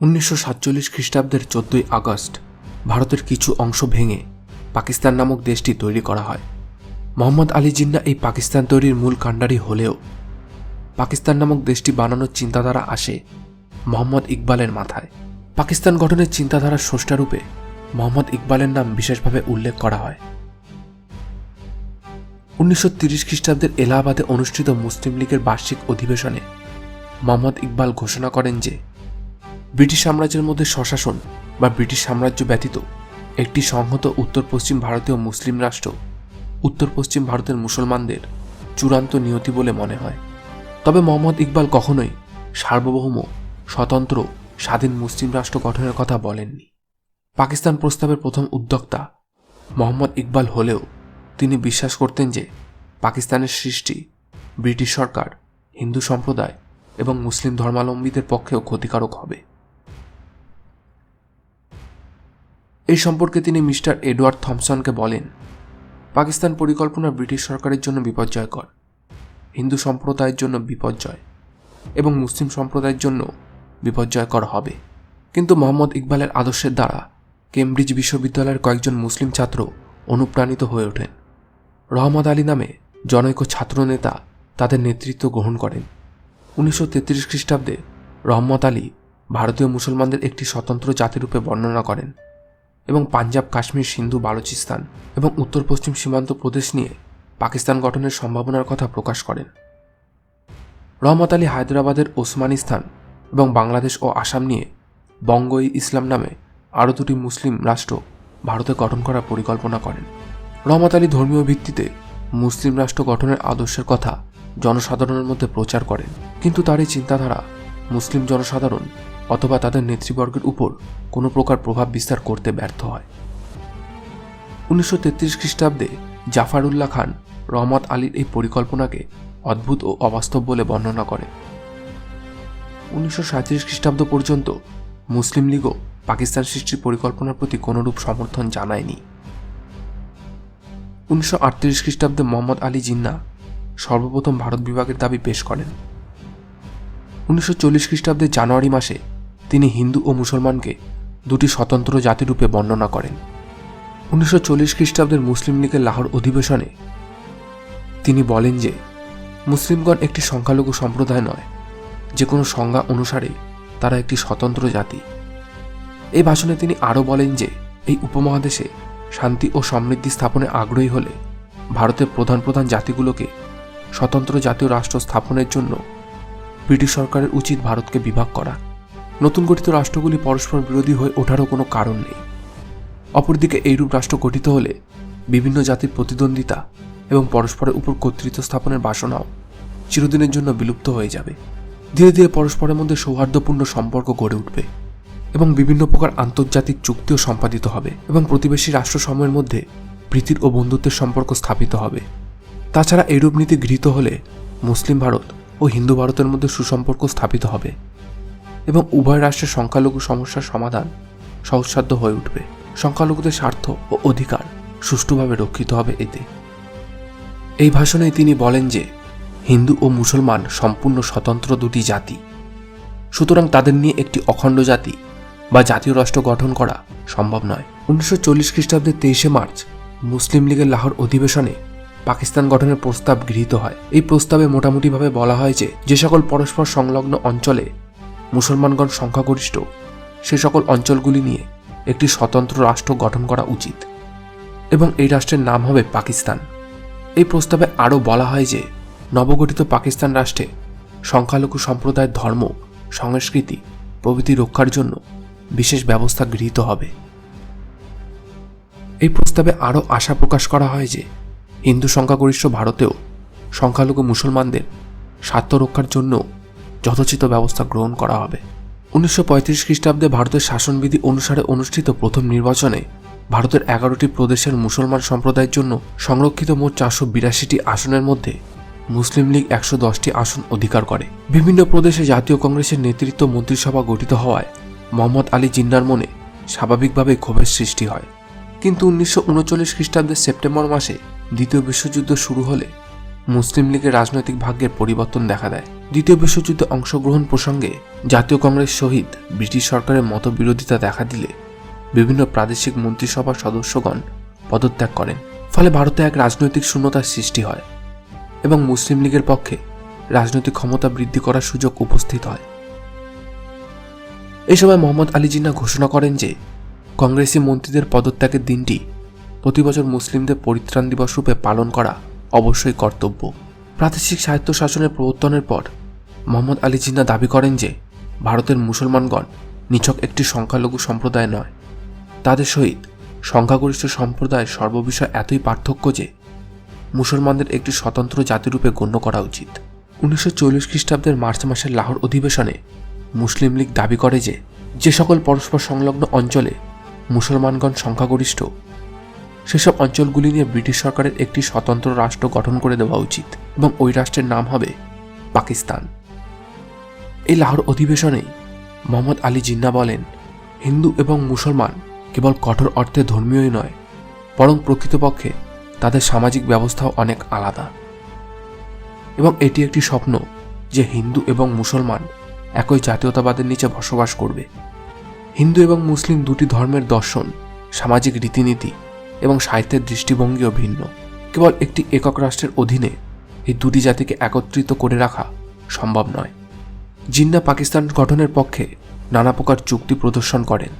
উনিশশো সাতচল্লিশ খ্রিস্টাব্দের চোদ্দই আগস্ট ভারতের কিছু অংশ ভেঙে পাকিস্তান নামক দেশটি তৈরি করা হয়। মোহাম্মদ আলী জিন্না এই পাকিস্তান তৈরির মূল কাণ্ডারি হলেও পাকিস্তান নামক দেশটি বানানোর চিন্তাধারা আসে মোহাম্মদ ইকবালের মাথায়। পাকিস্তান গঠনের চিন্তাধারার স্রষ্টারূপে মোহাম্মদ ইকবালের নাম বিশেষভাবে উল্লেখ করা হয়। উনিশশো তিরিশ খ্রিস্টাব্দের এলাহাবাদে অনুষ্ঠিত মুসলিম লীগের বার্ষিক অধিবেশনে মোহাম্মদ ইকবাল ঘোষণা করেন যে ব্রিটিশ সাম্রাজ্যের মধ্যে স্বশাসন বা ব্রিটিশ সাম্রাজ্য ব্যতীত একটি সংহত উত্তর পশ্চিম ভারতীয় মুসলিম রাষ্ট্র উত্তর পশ্চিম ভারতের মুসলমানদের চূড়ান্ত নিয়তি বলে মনে হয়। তবে মোহাম্মদ ইকবাল কখনোই সার্বভৌম, স্বতন্ত্র, স্বাধীন মুসলিম রাষ্ট্র গঠনের কথা বলেননি। পাকিস্তান প্রস্তাবের প্রথম উদ্যোক্তা মোহাম্মদ ইকবাল হলেও তিনি বিশ্বাস করতেন যে পাকিস্তানের সৃষ্টি ব্রিটিশ সরকার, হিন্দু সম্প্রদায় এবং মুসলিম ধর্মাবলম্বীদের পক্ষেও ক্ষতিকারক হবে। এই সম্পর্কে তিনি মিস্টার এডওয়ার্ড থমসনকে বলেন, পাকিস্তান পরিকল্পনা ব্রিটিশ সরকারের জন্য বিপর্যয়কর, হিন্দু সম্প্রদায়ের জন্য বিপর্যয় এবং মুসলিম সম্প্রদায়ের জন্য বিপর্যয়কর হবে। কিন্তু মোহাম্মদ ইকবালের আদর্শের দ্বারা কেমব্রিজ বিশ্ববিদ্যালয়ের কয়েকজন মুসলিম ছাত্র অনুপ্রাণিত হয়ে ওঠেন। রহমদ আলী নামে জনৈক ছাত্রনেতা তাদের নেতৃত্ব গ্রহণ করেন। উনিশশো তেত্রিশ খ্রিস্টাব্দে রহমত আলী ভারতীয় মুসলমানদের একটি স্বতন্ত্র জাতিরূপে বর্ণনা করেন। এবং পাঞ্জাব, কাশ্মীর, সিন্ধু, বালুচিস্তান এবং উত্তর পশ্চিম সীমান্ত প্রদেশ নিয়ে পাকিস্তান গঠনের সম্ভাবনার কথা প্রকাশ করেন। রহমত আলী হায়দ্রাবাদের ওসমানিস্তান এবং বাংলাদেশ ও আসাম নিয়ে বঙ্গ ই ইসলাম নামে আরও দুটি মুসলিম রাষ্ট্র ভারতে গঠন করার পরিকল্পনা করেন। রহমত আলী ধর্মীয় ভিত্তিতে মুসলিম রাষ্ট্র গঠনের আদর্শের কথা জনসাধারণের মধ্যে প্রচার করেন, কিন্তু তার এই চিন্তাধারা মুসলিম জনসাধারণ অথবা তাদের নেতৃবর্গের উপর কোনো প্রকার প্রভাব বিস্তার করতে ব্যর্থ হয়। উনিশশো তেত্রিশ খ্রিস্টাব্দে জাফারুল্লাহ খান রহমত আলীর এই পরিকল্পনাকে অদ্ভুত ও অবাস্তব বলে বর্ণনা করেন। উনিশশো সাঁত্রিশ খ্রিস্টাব্দ পর্যন্ত মুসলিম লীগও পাকিস্তান সৃষ্টির পরিকল্পনার প্রতি কোনোরূপ সমর্থন জানায়নি। উনিশশো আটত্রিশ খ্রিস্টাব্দে মোহাম্মদ আলী জিন্না সর্বপ্রথম ভারত বিভাগের দাবি পেশ করেন। উনিশশো চল্লিশ জানুয়ারি মাসে তিনি হিন্দু ও মুসলমানকে দুটি স্বতন্ত্র জাতিরূপে বর্ণনা করেন। উনিশশো চল্লিশ খ্রিস্টাব্দের মুসলিম লীগের লাহোর অধিবেশনে তিনি বলেন যে, মুসলিমগণ একটি সংখ্যালঘু সম্প্রদায় নয় যে কোনো সংজ্ঞা অনুসারে তারা একটি স্বতন্ত্র জাতি। এই ভাষণে তিনি আরও বলেন যে, এই উপমহাদেশে শান্তি ও সমৃদ্ধি স্থাপনে আগ্রহী হলে ভারতের প্রধান প্রধান জাতিগুলোকে স্বতন্ত্র জাতীয় রাষ্ট্র স্থাপনের জন্য ব্রিটিশ সরকারের উচিত ভারতকে বিভাগ করা। নতুন গঠিত রাষ্ট্রগুলি পরস্পর বিরোধী হয়ে ওঠারও কোনো কারণ নেই। অপরদিকে এইরূপ রাষ্ট্র গঠিত হলে বিভিন্ন জাতির প্রতিদ্বন্দ্বিতা এবং পরস্পরের উপর কর্তৃত্ব স্থাপনের বাসনাও চিরদিনের জন্য বিলুপ্ত হয়ে যাবে। ধীরে ধীরে পরস্পরের মধ্যে সৌহার্দ্যপূর্ণ সম্পর্ক গড়ে উঠবে এবং বিভিন্ন প্রকার আন্তর্জাতিক চুক্তিও সম্পাদিত হবে এবং প্রতিবেশী রাষ্ট্রসমূহের মধ্যে প্রীতির ও বন্ধুত্বের সম্পর্ক স্থাপিত হবে। তাছাড়া এইরূপ নীতি গৃহীত হলে মুসলিম ভারত ও হিন্দু ভারতের মধ্যে সুসম্পর্ক স্থাপিত হবে এবং উভয় রাষ্ট্রের সংখ্যালঘু সমস্যার সমাধান সহজসাধ্য হয়ে উঠবে। সংখ্যালঘুদের স্বার্থ ও অধিকার সুষ্ঠুভাবে রক্ষিত হবে এতে। এই ভাষণে তিনি বলেন যে, হিন্দু ও মুসলমান সম্পূর্ণ স্বতন্ত্র দুটি জাতি। সুতরাং তাদের নিয়ে একটি অখণ্ড জাতি বা জাতীয় রাষ্ট্র গঠন করা সম্ভব নয়। উনিশশো চল্লিশ খ্রিস্টাব্দের তেইশে মার্চ মুসলিম লীগের লাহোর অধিবেশনে পাকিস্তান গঠনের প্রস্তাব গৃহীত হয়। এই প্রস্তাবে মোটামুটিভাবে বলা হয় যে সকল পরস্পর সংলগ্ন অঞ্চলে মুসলমানগণ সংখ্যাগরিষ্ঠ, সে সকল অঞ্চলগুলি নিয়ে একটি স্বতন্ত্র রাষ্ট্র গঠন করা উচিত এবং এই রাষ্ট্রের নাম হবে পাকিস্তান। এই প্রস্তাবে আরও বলা হয় যে, নবগঠিত পাকিস্তান রাষ্ট্রে সংখ্যালঘু সম্প্রদায়ের ধর্ম, সংস্কৃতি, প্রভৃতি রক্ষার জন্য বিশেষ ব্যবস্থা গৃহীত হবে। এই প্রস্তাবে আরও আশা প্রকাশ করা হয় যে হিন্দু সংখ্যাগরিষ্ঠ ভারতেও সংখ্যালঘু মুসলমানদের স্বার্থ রক্ষার জন্য যথোচিত ব্যবস্থা গ্রহণ করা হবে। উনিশশো পঁয়ত্রিশ খ্রিস্টাব্দে ভারতের শাসনবিধি অনুসারে অনুষ্ঠিত প্রথম নির্বাচনে ভারতের এগারোটি প্রদেশের মুসলমান সম্প্রদায়ের জন্য সংরক্ষিত মোট চারশো বিরাশিটি আসনের মধ্যে মুসলিম লীগ একশো দশটি আসন অধিকার করে। বিভিন্ন প্রদেশে জাতীয় কংগ্রেসের নেতৃত্ব মন্ত্রিসভা গঠিত হওয়ায় মোহাম্মদ আলী জিন্নার মনে স্বাভাবিকভাবেই ক্ষোভের সৃষ্টি হয়। কিন্তু উনিশশো উনচল্লিশ খ্রিস্টাব্দের সেপ্টেম্বর মাসে দ্বিতীয় বিশ্বযুদ্ধ শুরু হলে মুসলিম লীগের রাজনৈতিক ভাগ্যের পরিবর্তন দেখা দেয়। দ্বিতীয় বিশ্বযুদ্ধে অংশগ্রহণ প্রসঙ্গে জাতীয় কংগ্রেস সহিত ব্রিটিশ সরকারের মতবিরোধিতা দেখা দিলে বিভিন্ন প্রাদেশিক মন্ত্রিসভার সদস্যগণ পদত্যাগ করেন। ফলে ভারতে এক রাজনৈতিক শূন্যতার সৃষ্টি হয় এবং মুসলিম লীগের পক্ষে রাজনৈতিক ক্ষমতা বৃদ্ধি করার সুযোগ উপস্থিত হয়। এ সময় মোহাম্মদ আলী জিন্না ঘোষণা করেন যে কংগ্রেসি মন্ত্রীদের পদত্যাগের দিনটি প্রতি বছর মুসলিমদের পরিত্রাণ দিবস রূপে পালন করা অবশ্যই কর্তব্য। প্রাদেশিক সাহিত্য শাসনের প্রবর্তনের পর মোহাম্মদ আলী জিন্না দাবি করেন যে, ভারতের মুসলমানগণ নিছক একটি সংখ্যালঘু সম্প্রদায় নয়। তাদের সহিত সংখ্যাগরিষ্ঠ সম্প্রদায়ের সর্ববিষয় এতই পার্থক্য যে, মুসলমানদের একটি স্বতন্ত্র জাতিরূপে গণ্য করা উচিত। উনিশশো চল্লিশ খ্রিস্টাব্দের মার্চ মাসের লাহোর অধিবেশনে মুসলিম লীগ দাবি করে যে যে সকল পরস্পর সংলগ্ন অঞ্চলে মুসলমানগণ সংখ্যাগরিষ্ঠ সেসব অঞ্চলগুলি নিয়ে ব্রিটিশ সরকারের একটি স্বতন্ত্র রাষ্ট্র গঠন করে দেওয়া উচিত, এবং ওই রাষ্ট্রের নাম হবে পাকিস্তান। এই লাহোর অধিবেশনে মোহাম্মদ আলী জিন্না বলেন, হিন্দু এবং মুসলমান কেবল কঠোর অর্থে ধর্মীয়ই নয়, বরং প্রকৃতপক্ষে তাদের সামাজিক ব্যবস্থাও অনেক আলাদা। এবং এটি একটি স্বপ্ন যে হিন্দু এবং মুসলমান একই জাতীয়তাবাদের নিচে বসবাস করবে। হিন্দু এবং মুসলিম দুটি ধর্মের দর্শন সামাজিক রীতিনীতি এবং সাহিত্যের দৃষ্টিভঙ্গিও ভিন্ন। কেবল একটি একক রাষ্ট্রের অধীনে এই দুটি জাতিকে একত্রিত করে রাখা সম্ভব নয়। জিন্না পাকিস্তান গঠনের পক্ষে নানা প্রকার চুক্তি প্রদর্শন করেন।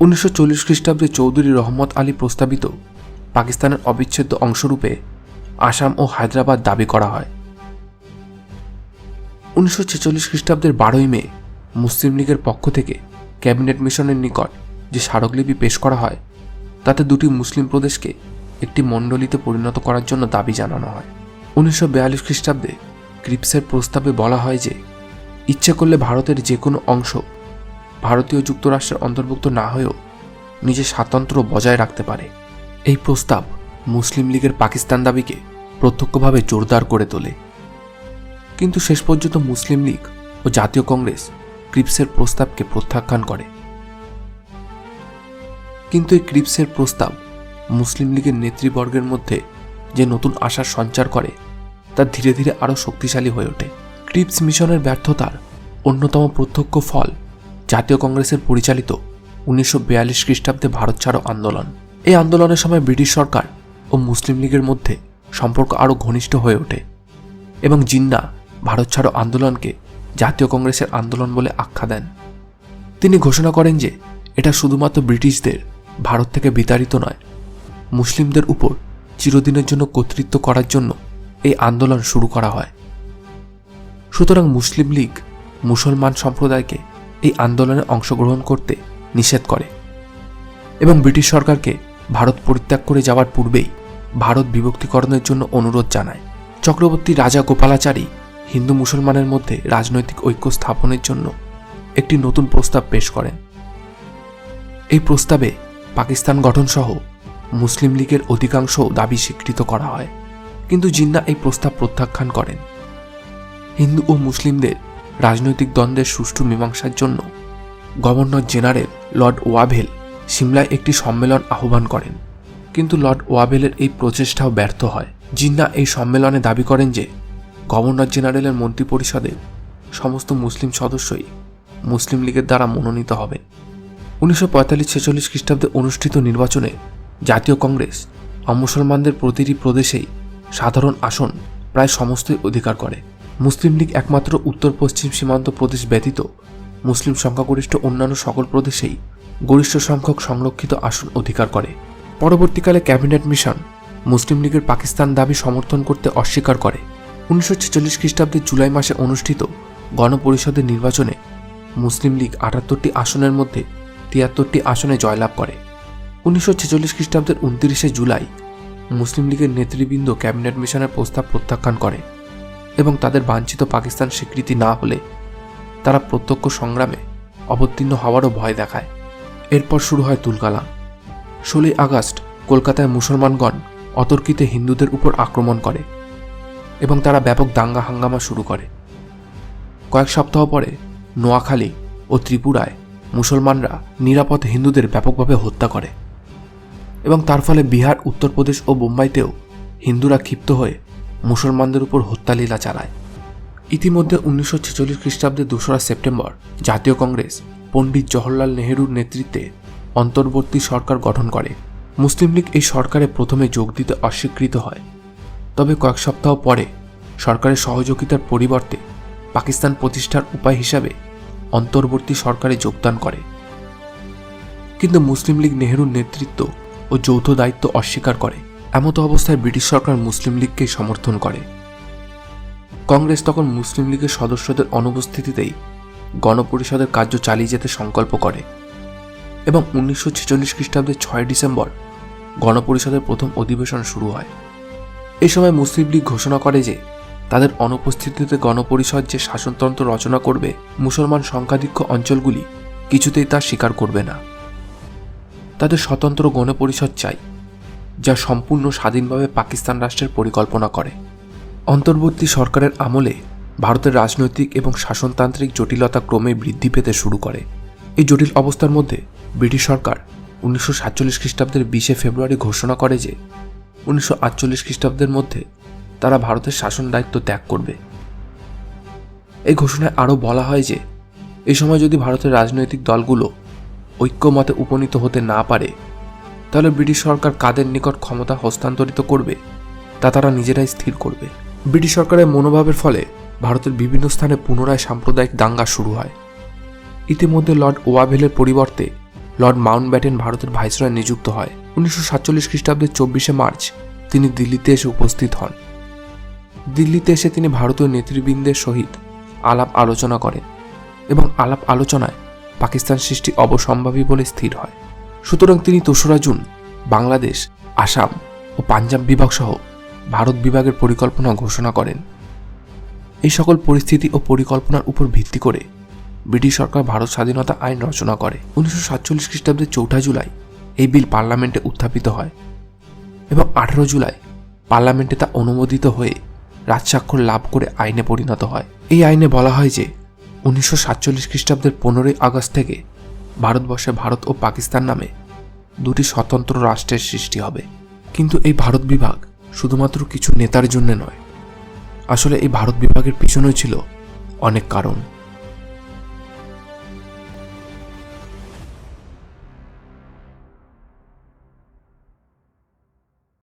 উনিশশো চল্লিশ খ্রিস্টাব্দে চৌধুরী রহমত আলী প্রস্তাবিত পাকিস্তানের অবিচ্ছেদ্য অংশরূপে আসাম ও হায়দ্রাবাদ দাবি করা হয়। উনিশশো ছেচল্লিশ খ্রিস্টাব্দের বারোই মে মুসলিম লীগের পক্ষ থেকে ক্যাবিনেট মিশনের নিকট যে স্মারকলিপি পেশ করা হয় তাতে দুটি মুসলিম প্রদেশকে একটি মণ্ডলীতে পরিণত করার জন্য দাবি জানানো হয়। উনিশশো বিয়াল্লিশ খ্রিস্টাব্দে ক্রিপসের প্রস্তাবে বলা হয় যে, ইচ্ছে করলে ভারতের যে কোনো অংশ ভারতীয় যুক্তরাষ্ট্রের অন্তর্ভুক্ত না হয়েও নিজের স্বাতন্ত্র্য বজায় রাখতে পারে। এই প্রস্তাব মুসলিম লীগের পাকিস্তান দাবিকে প্রত্যক্ষভাবে জোরদার করে তোলে। কিন্তু শেষ পর্যন্ত মুসলিম লীগ ও জাতীয় কংগ্রেস ক্রিপসের প্রস্তাবকে প্রত্যাখ্যান করে। কিন্তু এই ক্রিপসের প্রস্তাব মুসলিম লীগের নেতৃবর্গের মধ্যে যে নতুন আশার সঞ্চার করে, তা ধীরে ধীরে আরও শক্তিশালী হয়ে ওঠে। ক্রিপস মিশনের ব্যর্থতার অন্যতম প্রত্যক্ষ ফল জাতীয় কংগ্রেসের পরিচালিত উনিশশো বিয়াল্লিশ খ্রিস্টাব্দে ভারত ছাড়ো আন্দোলন। এই আন্দোলনের সময় ব্রিটিশ সরকার ও মুসলিম লীগের মধ্যে সম্পর্ক আরও ঘনিষ্ঠ হয়ে ওঠে এবং জিন্না ভারত ছাড়ো আন্দোলনকে জাতীয় কংগ্রেসের আন্দোলন বলে আখ্যা দেন। তিনি ঘোষণা করেন যে, এটা শুধুমাত্র ব্রিটিশদের ভারত থেকে বিতাড়িত নয়। মুসলিমদের উপর চিরদিনের জন্য কর্তৃত্ব করার জন্য এই আন্দোলন শুরু করা হয়। সুতরাং মুসলিম লীগ মুসলমান সম্প্রদায়কে এই আন্দোলনে অংশগ্রহণ করতে নিষেধ করে এবং ব্রিটিশ সরকারকে ভারত পরিত্যাগ করে যাওয়ার পূর্বেই ভারত বিভক্তিকরণের জন্য অনুরোধ জানায়। চক্রবর্তী রাজা গোপালাচারী হিন্দু মুসলমানের মধ্যে রাজনৈতিক ঐক্য স্থাপনের জন্য একটি নতুন প্রস্তাব পেশ করেন। এই প্রস্তাবে পাকিস্তান গঠনসহ মুসলিম লীগের অধিকাংশ দাবি স্বীকৃত করা হয়। কিন্তু জিন্না এই প্রস্তাব প্রত্যাখ্যান করেন। হিন্দু ও মুসলিমদের রাজনৈতিক দ্বন্দ্বের সুষ্ঠু মীমাংসার জন্য গভর্নর জেনারেল লর্ড ওয়াভেল সিমলায় একটি সম্মেলন আহ্বান করেন। কিন্তু লর্ড ওয়াভেলের এই প্রচেষ্টাও ব্যর্থ হয়। জিন্না এই সম্মেলনে দাবি করেন যে, গভর্নর জেনারেলের মন্ত্রিপরিষদের সমস্ত মুসলিম সদস্যই মুসলিম লীগের দ্বারা মনোনীত হবে উনিশশো পঁয়তাল্লিশ ছেচল্লিশ খ্রিস্টাব্দে অনুষ্ঠিত নির্বাচনে জাতীয় কংগ্রেস অমুসলমানদের প্রতিটি প্রদেশেই সাধারণ আসন প্রায় সমস্তই অধিকার করে। মুসলিম লীগ একমাত্র উত্তর পশ্চিম সীমান্ত প্রদেশ ব্যতীত মুসলিম সংখ্যাগরিষ্ঠ অন্যান্য সকল প্রদেশেই গরিষ্ঠ সংখ্যক সংরক্ষিত আসন অধিকার করে। পরবর্তীকালে ক্যাবিনেট মিশন মুসলিম লীগের পাকিস্তান দাবি সমর্থন করতে অস্বীকার করে। উনিশশো ছেচল্লিশ খ্রিস্টাব্দে জুলাই মাসে অনুষ্ঠিত গণপরিষদের নির্বাচনে মুসলিম লীগ আটাত্তরটি আসনের মধ্যে তিয়াত্তরটি আসনে জয়লাভ করে। উনিশশো ছেচল্লিশ খ্রিস্টাব্দের উনত্রিশে জুলাই মুসলিম লীগের নেতৃবৃন্দ ক্যাবিনেট মিশনের প্রস্তাব প্রত্যাখ্যান করে এবং তাদের বাঞ্ছিত পাকিস্তান স্বীকৃতি না হলে তারা প্রত্যক্ষ সংগ্রামে অবতীর্ণ হওয়ারও ভয় দেখায়। এরপর শুরু হয় তুলকালাম। ষোলোই আগস্ট কলকাতায় মুসলমানগণ অতর্কিতে হিন্দুদের উপর আক্রমণ করে এবং তারা ব্যাপক দাঙ্গা হাঙ্গামা শুরু করে। কয়েক সপ্তাহ পরে নোয়াখালী ও ত্রিপুরায় মুসলমানরা নিরাপদ হিন্দুদের ব্যাপকভাবে হত্যা করে এবং তার ফলে বিহার, উত্তরপ্রদেশ ও বোম্বাইতেও হিন্দুরা ক্ষিপ্ত হয়ে মুসলমানদের উপর হত্যালীলা চালায়। ইতিমধ্যে উনিশশো ছেচল্লিশ খ্রিস্টাব্দে দোসরা সেপ্টেম্বর জাতীয় কংগ্রেস পণ্ডিত জওহরলাল নেহেরুর নেতৃত্বে অন্তর্বর্তী সরকার গঠন করে। মুসলিম লীগ এই সরকারে প্রথমে যোগ দিতে অস্বীকৃত হয়। তবে কয়েক সপ্তাহ পরে সরকারের সহযোগিতার পরিবর্তে পাকিস্তান প্রতিষ্ঠার উপায় হিসাবে অন্তর্বর্তী সরকারে যোগদান করে। কিন্তু মুসলিম লীগ নেহেরুর নেতৃত্ব ও যৌথ দায়িত্ব অস্বীকার করে। এমতো অবস্থায় ব্রিটিশ সরকার মুসলিম লীগকে সমর্থন করে। কংগ্রেস তখন মুসলিম লীগের সদস্যদের অনুপস্থিতিতেই গণপরিষদের কার্য চালিয়ে যেতে সংকল্প করে এবং উনিশশো ছেচল্লিশ খ্রিস্টাব্দের ছয় ডিসেম্বর গণপরিষদের প্রথম অধিবেশন শুরু হয়। এ সময় মুসলিম লীগ ঘোষণা করে যে তাদের অনুপস্থিতিতে গণপরিষদ যে শাসনতন্ত্র রচনা করবে মুসলমান সংখ্যাধিক্য অঞ্চলগুলি কিছুতেই তা স্বীকার করবে না। তাদের স্বতন্ত্র গণপরিষদ চাই, যা সম্পূর্ণ স্বাধীনভাবে পাকিস্তান রাষ্ট্রের পরিকল্পনা করে। অন্তর্বর্তী সরকারের আমলে ভারতের রাজনৈতিক এবং শাসনতান্ত্রিক জটিলতা ক্রমে বৃদ্ধি পেতে শুরু করে। এই জটিল অবস্থার মধ্যে ব্রিটিশ সরকার উনিশশো সাতচল্লিশ খ্রিস্টাব্দের বিশে ফেব্রুয়ারি ঘোষণা করে যে, উনিশশো আটচল্লিশ খ্রিস্টাব্দের মধ্যে তারা ভারতের শাসন দায়িত্ব ত্যাগ করবে। এই ঘোষণায় আরও বলা হয় যে এই সময় যদি ভারতের রাজনৈতিক দলগুলো ঐক্যমতে উপনীত হতে না পারে, তাহলে ব্রিটিশ সরকার কাদের নিকট ক্ষমতা হস্তান্তরিত করবে, তা তারা নিজেরাই স্থির করবে। ব্রিটিশ সরকারের মনোভাবের ফলে ভারতের বিভিন্ন স্থানে পুনরায় সাম্প্রদায়িক দাঙ্গা শুরু হয়। ইতিমধ্যে লর্ড ওয়াভেলের পরিবর্তে লর্ড মাউন্ট ব্যাটেন ভারতের ভাইসরয় নিযুক্ত হয়। উনিশশো সাতচল্লিশ খ্রিস্টাব্দের চব্বিশে মার্চ তিনি দিল্লিতে এসে উপস্থিত হন। দিল্লিতে এসে তিনি ভারতীয় নেতৃবৃন্দের সহিত আলাপ আলোচনা করেন এবং আলাপ আলোচনায় পাকিস্তান সৃষ্টি অবসম্ভাবী বলে স্থির হয়। সুতরাং তিনি তোসরা জুন বাংলাদেশ, আসাম ও পাঞ্জাব বিভাগ সহ ভারত বিভাগের পরিকল্পনা ঘোষণা করেন। এই সকল পরিস্থিতি ও পরিকল্পনার উপর ভিত্তি করে ব্রিটিশ সরকার ভারত স্বাধীনতা আইন রচনা করে। উনিশশো সাতচল্লিশ খ্রিস্টাব্দের চৌঠা জুলাই এই বিল পার্লামেন্টে উত্থাপিত হয় এবং আঠারো জুলাই পার্লামেন্টে তা অনুমোদিত হয়ে রাজস্বাক্ষর লাভ করে আইনে পরিণত হয়। এই আইনে বলা হয় যে, উনিশশো সাতচল্লিশ খ্রিস্টাব্দের পনেরোই আগস্ট থেকে ভারতবর্ষে ভারত ও পাকিস্তান নামে দুটি স্বতন্ত্র রাষ্ট্রের সৃষ্টি হবে। কিন্তু এই ভারত বিভাগ শুধুমাত্র কিছু নেতার জন্য নয়। আসলে এই ভারত বিভাগের পিছনেও ছিল অনেক কারণ।